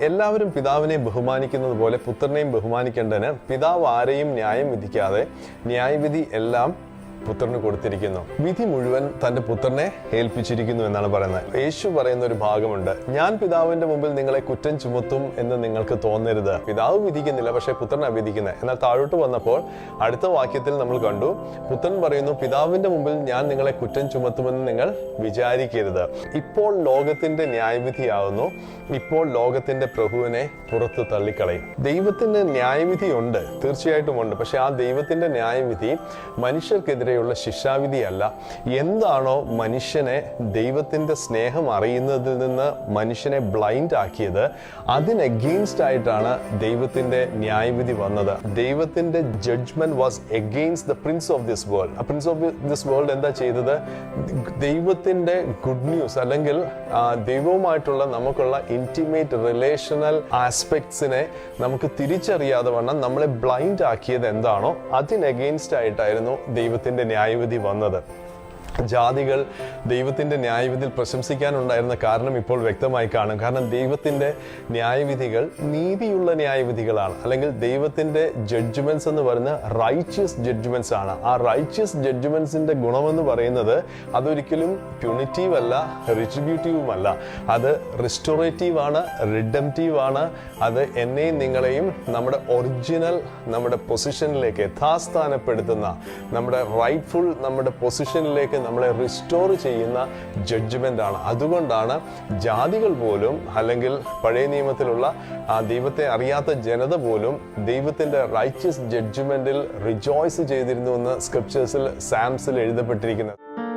എല്ലാവരും പിതാവിനെ ബഹുമാനിക്കുന്നത് പോലെ പുത്രനെയും ബഹുമാനിക്കേണ്ടതിന് പിതാവ് ആരെയും ന്യായം വിധിക്കാതെ ന്യായവിധി എല്ലാം പുത്രന് കൊടുത്തിരിക്കുന്നു. വിധി മുഴുവൻ തന്റെ പുത്രനെ ഏൽപ്പിച്ചിരിക്കുന്നു എന്നാണ് പറയുന്നത്. യേശു പറയുന്ന ഒരു ഭാഗമുണ്ട്. ഞാൻ പിതാവിന്റെ മുമ്പിൽ നിങ്ങളെ കുറ്റം ചുമത്തും എന്ന് നിങ്ങൾക്ക് തോന്നരുത്. പിതാവ് വിധിക്കുന്നില്ല പക്ഷേ പുത്രനാണ് വിധിക്കുന്നത് എന്നാൽ താഴോട്ട് വന്നപ്പോൾ അടുത്ത വാക്യത്തിൽ നമ്മൾ കണ്ടു പുത്രൻ പറയുന്നു പിതാവിന്റെ മുമ്പിൽ ഞാൻ നിങ്ങളെ കുറ്റം ചുമത്തുമെന്ന് നിങ്ങൾ വിചാരിക്കരുത്. ഇപ്പോൾ ലോകത്തിന്റെ ന്യായവിധിയാവുന്നു. ഇപ്പോൾ ലോകത്തിന്റെ പ്രഭുവിനെ പുറത്ത് തള്ളിക്കളയും. ദൈവത്തിന്റെ ന്യായവിധിയുണ്ട് തീർച്ചയായിട്ടും ഉണ്ട്. പക്ഷെ ആ ദൈവത്തിന്റെ ന്യായവിധി മനുഷ്യർക്കെതിരെയുള്ള ശിക്ഷാവിധിയല്ല. എന്താണോ മനുഷ്യനെ ദൈവത്തിന്റെ സ്നേഹം അറിയുന്നതിൽ നിന്ന് മനുഷ്യനെ ബ്ലൈൻഡ് ആക്കിയത് അതിന് എഗെയിൻസ്റ്റ് ആയിട്ടാണ് ദൈവത്തിന്റെ ന്യായവിധി വന്നത്. ദൈവത്തിന്റെ judgment was against the prince of this world ആ പ്രിൻസ് ഓഫ് ദിസ് വേൾഡ് എന്താ ചെയ്തത്? ദൈവത്തിന്റെ ഗുഡ് ന്യൂസ് അല്ലെങ്കിൽ ദൈവവുമായിട്ടുള്ള നമുക്കുള്ള ഇന്റിമേറ്റ് റിലേഷണൽ ആസ്പെക്ട്സിനെ നമുക്ക് തിരിച്ചറിയാതെ വണ്ണം നമ്മളെ ബ്ലൈൻഡ് ആക്കിയത് എന്താണോ അതിന് എഗെയിൻസ്റ്റ് ആയിട്ടായിരുന്നു ദൈവത്തിന്റെ ന്യായവിധി വന്നത്. ജാതികൾ ദൈവത്തിന്റെ ന്യായവിധിയിൽ പ്രശംസിക്കാനുണ്ടായിരുന്ന കാരണം ഇപ്പോൾ വ്യക്തമായി കാണും. കാരണം ദൈവത്തിന്റെ ന്യായവിധികൾ നീതിയുള്ള ന്യായവിധികളാണ്. അല്ലെങ്കിൽ ദൈവത്തിന്റെ ജഡ്ജ്മെന്റ്സ് എന്ന് പറയുന്ന റൈച്ചിയസ് ജഡ്ജ്മെന്റ്സ് ആണ്. ആ റൈച്ചിയസ് ജഡ്ജ്മെന്റ്സിന്റെ ഗുണമെന്ന് പറയുന്നത് അതൊരിക്കലും പ്യൂണിറ്റീവ് അല്ല റിട്രിബ്യൂട്ടീവും അല്ല. അത് റിസ്റ്റോറേറ്റീവ് ആണ് റിഡംറ്റീവ് ആണ്. അത് എന്നെയും നിങ്ങളെയും നമ്മുടെ ഒറിജിനൽ നമ്മുടെ പൊസിഷനിലേക്ക് യഥാസ്ഥാനപ്പെടുത്തുന്ന നമ്മുടെ റൈറ്റ്ഫുൾ നമ്മുടെ പൊസിഷനിലേക്ക് നമ്മളെ റിസ്റ്റോർ ചെയ്യുന്ന ജഡ്ജ്മെന്റ് ആണ്. അതുകൊണ്ടാണ് ജാതികൾ പോലും അല്ലെങ്കിൽ പഴയ നിയമത്തിലുള്ള ആ ദൈവത്തെ അറിയാത്ത ജനത പോലും ദൈവത്തിന്റെ റൈറ്റ്യസ് ജഡ്ജ്മെന്റിൽ റിജോയ്സ് ചെയ്തിരുന്നു എന്ന് സ്ക്രിപ്ചേഴ്സിൽ സാംസിൽ എഴുതപ്പെട്ടിരിക്കുന്നത്.